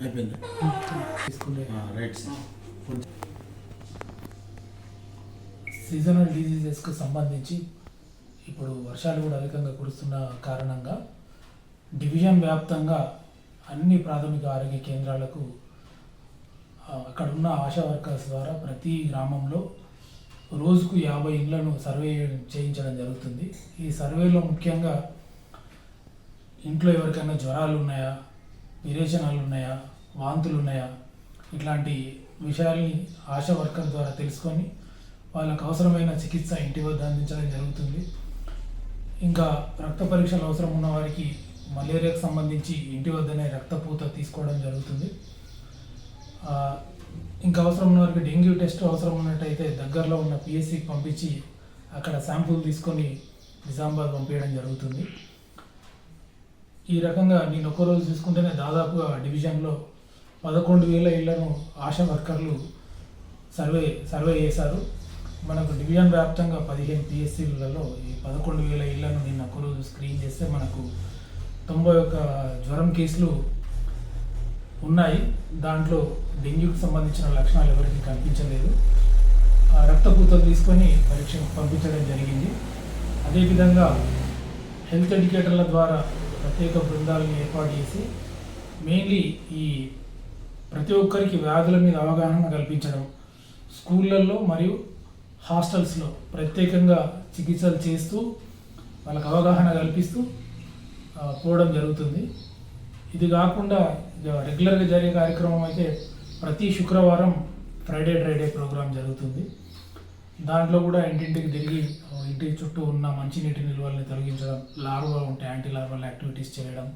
అయిపోయింది. Right seasonal డిజీజెస్కు సంబంధించి ఇప్పుడు వర్షాలు కూడా అధికంగా కురుస్తున్న కారణంగా డివిజన్ వ్యాప్తంగా అన్ని ప్రాథమిక ఆరోగ్య కేంద్రాలకు అక్కడ ఉన్న ఆశా వర్కర్స్ ద్వారా ప్రతి గ్రామంలో రోజుకు యాభై ఇళ్ళను సర్వే చేయించడం జరుగుతుంది. ఈ సర్వేలో ముఖ్యంగా ఇంట్లో ఎవరికైనా జ్వరాలు ఉన్నాయా? విరేచనాలు ఉన్నాయా వాంతులు ఉన్నాయా ఇట్లాంటి విషయాల్ని ఆశా వర్కర్ ద్వారా తెలుసుకొని వాళ్ళకు అవసరమైన చికిత్స ఇంటి వద్ద అందించడం జరుగుతుంది. ఇంకా రక్త పరీక్షలు అవసరం ఉన్న వారికి మలేరియాకు సంబంధించి ఇంటి వద్దనే రక్తపూత తీసుకోవడం జరుగుతుంది. ఇంకా అవసరం ఉన్న వారికి డెంగ్యూ టెస్ట్ అవసరం ఉన్నట్టయితే దగ్గరలో ఉన్న పిఎస్సికి పంపించి అక్కడ శాంపుల్ తీసుకొని నిజామాబాద్ పంపించడం జరుగుతుంది. ఈ రకంగా నేను ఒక్క రోజు చూసుకుంటేనే దాదాపుగా డివిజన్లో పదకొండు వేల ఇళ్ళను ఆశా వర్కర్లు సర్వే సర్వే చేశారు. మనకు డివిజన్ వ్యాప్తంగా పదిహేను పిఎస్సీలలో ఈ పదకొండు వేల ఇళ్ళను నిన్న ఒక రోజు స్క్రీన్ చేస్తే మనకు తొంభై ఒక్క జ్వరం కేసులు ఉన్నాయి. దాంట్లో డెంగ్యూకి సంబంధించిన లక్షణాలు ఎవరికి కనిపించలేదు. ఆ రక్తపూతలు తీసుకొని పరీక్షకు పంపించడం జరిగింది. అదేవిధంగా హెల్త్ ఎడ్యుకేటర్ల ద్వారా ప్రత్యేక బృందాలను ఏర్పాటు చేసి మెయిన్లీ ఈ ప్రతి ఒక్కరికి వ్యాధుల మీద అవగాహన కల్పించడం స్కూళ్ళల్లో మరియు హాస్టల్స్లో ప్రత్యేకంగా చికిత్సలు చేస్తూ వాళ్ళకి అవగాహన కల్పిస్తూ పోవడం జరుగుతుంది. ఇది కాకుండా రెగ్యులర్గా జరిగే కార్యక్రమం అయితే ప్రతి శుక్రవారం ఫ్రైడే డ్రైడే ప్రోగ్రాం జరుగుతుంది. దాంట్లో కూడా ఇంటింటికి తిరిగి ఇంటి చుట్టూ ఉన్న మంచినీటి నిల్వల్ని తొలగించడం లార్వా ఉంటే యాంటీ లార్వల్ యాక్టివిటీస్ చేయడం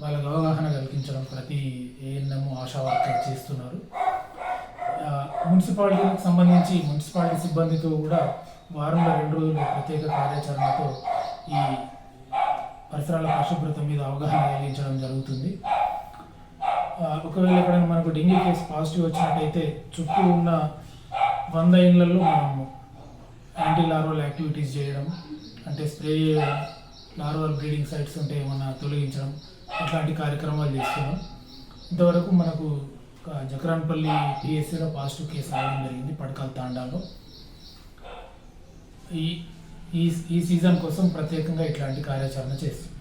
వాళ్ళకి అవగాహన కల్పించడం ప్రతి ఏఎన్ఎం ఆశా వర్కర్ చేస్తున్నారు. మున్సిపాలిటీకి సంబంధించి మున్సిపాలిటీ సిబ్బందితో కూడా వారంలో రెండు రోజులు ప్రత్యేక కార్యాచరణతో ఈ పరిసరాల పరిశుభ్రత మీద అవగాహన కలిగించడం జరుగుతుంది. ఒకవేళ ఎక్కడైనా మనకు డెంగ్యూ కేసు పాజిటివ్ వచ్చినట్టయితే చుట్టూ ఉన్న వంద ఇళ్ళలో మనము యాంటీ లార్వల్ యాక్టివిటీస్ చేయడం అంటే స్ప్రే చేయడం లార్వల్ బ్రీడింగ్ సైట్స్ ఉంటే ఏమన్నా తొలగించడం ఇట్లాంటి కార్యక్రమాలు చేస్తున్నాం. ఇంతవరకు మనకు ఒక జకరాన్పల్లి పిఎస్సిలో పాజిటివ్ కేసు రావడం జరిగింది పడకల తాండాలో. ఈ ఈ ఈ సీజన్ కోసం ప్రత్యేకంగా ఇట్లాంటి కార్యాచరణ చేస్తుంది